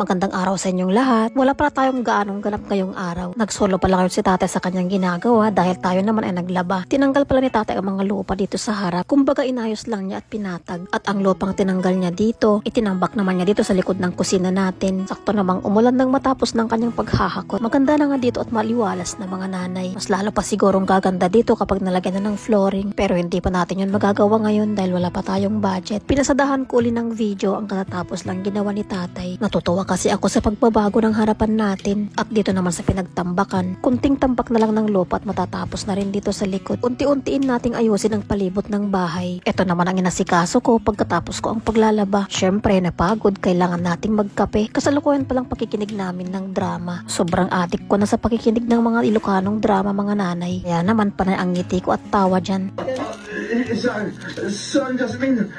Magandang araw sa inyong lahat. Wala pala tayong gaanong ganap ngayong araw. Nagsolo pala ngayon si tatay sa kanyang ginagawa dahil tayo naman ay naglaba. Tinanggal pala ni tatay ang mga lupa dito sa harap. Kumbaga inayos lang niya at pinatag. At ang lupang tinanggal niya dito, itinambak naman niya dito sa likod ng kusina natin. Sakto namang umulan nang matapos ng kanyang paghahakot. Maganda na nga dito at maliwalas na mga nanay. Mas lalo pa sigurong gaganda dito kapag nalagyan na ng flooring. Pero hindi pa natin yun magagawa ngayon dahil wala pa tayong budget. Pinasadahan ko uli ng video ang katatapos lang ginawa ni tatay. Natutuwa kasi ako sa pagbabago ng harapan natin. At dito naman sa pinagtambakan, kunting tambak na lang ng lupa at matatapos na rin dito sa likod. Unti-untiin nating ayusin ang palibot ng bahay. Ito naman ang inasikaso ko pagkatapos ko ang paglalaba. Syempre, napagod, kailangan nating magkape. Kasalukuyan palang pakikinig namin ng drama. Sobrang adik ko na sa pakikinig ng mga Ilocanong drama mga nanay. Kaya naman panay ang ngiti ko at tawa dyan. Saan? Saan, Jasmine?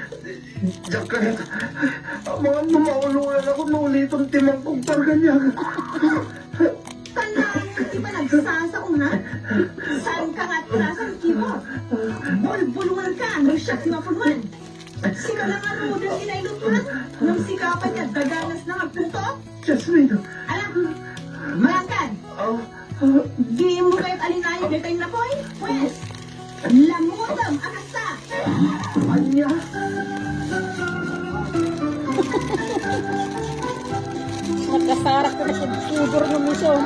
Diyan Mga lumaululan ako naulitong timang kong targanyan. Tandaan mo, di ba nagsasaong na? Saan ka nga tirasan kibo? Bulbulungan ka, no siya sinapulman. Sino lang ang rudang inailuturan? Nung sikapan niya, daganas na magpunto? Jasmine, Alam, malangkan, ah, di mo kayo't alinayo detay na koy? Pwes, lamudam, akasta. anya? Nagkasarak ko na siya sugor ng muson.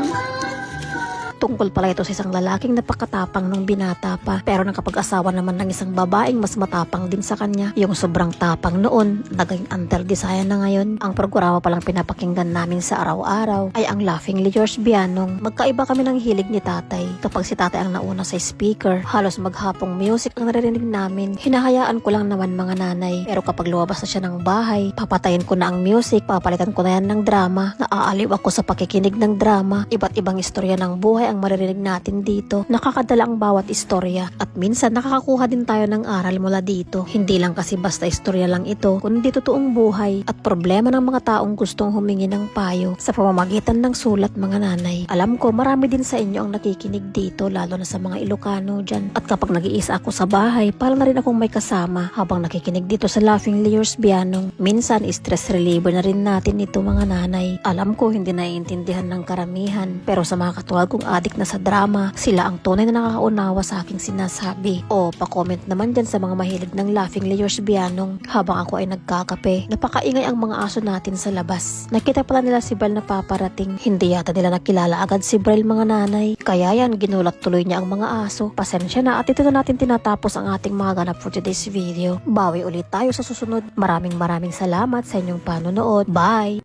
Tungkol pala ito sa isang lalaking napakatapang nung binata pa. Pero nakapag-asawa naman ng isang babaeng mas matapang din sa kanya. Yung sobrang tapang noon, naging under desire na ngayon. Ang programa palang pinapakinggan namin sa araw-araw ay ang Laughingly Yours Bianong. Magkaiba kami ng hilig ni tatay. Kapag si tatay ang nauna sa speaker, halos maghapong music ang naririnig namin. Hinahayaan ko lang naman mga nanay. Pero kapag lumabas na siya ng bahay, papatayin ko na ang music, papalitan ko na yan ng drama. Naaaliw ako sa pakikinig ng drama. Iba't ibang istorya ng buhay ang maririnig natin dito. Nakakadala ang bawat istorya. At minsan nakakakuha din tayo ng aral mula dito. Hindi lang kasi basta istorya lang ito, kundi totoong buhay at problema ng mga taong gustong humingi ng payo sa pamamagitan ng sulat mga nanay. Alam ko marami din sa inyo ang nakikinig dito lalo na sa mga Ilocano dyan. At kapag nag-iisa ako sa bahay, parang na rin akong may kasama habang nakikinig dito sa Laughing Lears Bianong. Minsan stress reliever na rin natin ito mga nanay. Alam ko hindi naiintindihan ng karamihan pero sa mga katulad kong adik na sa drama, sila ang tunay na nakakaunawa sa aking sinasabi. O pa-comment naman dyan sa mga mahilig ng Laughing Lears Bianong habang ako ay nagkakape. Napakaingay ang mga aso natin sa labas. Nakita pala nila si Bel na paparating. Hindi yata nila nakilala agad si Brel mga nanay. Kaya yan, ginulat tuloy niya ang mga aso. Pasensya na at ito na natin tinatapos ang ating mga ganap for today's video. Bawi ulit tayo sa susunod. Maraming maraming salamat sa inyong panonood. Bye!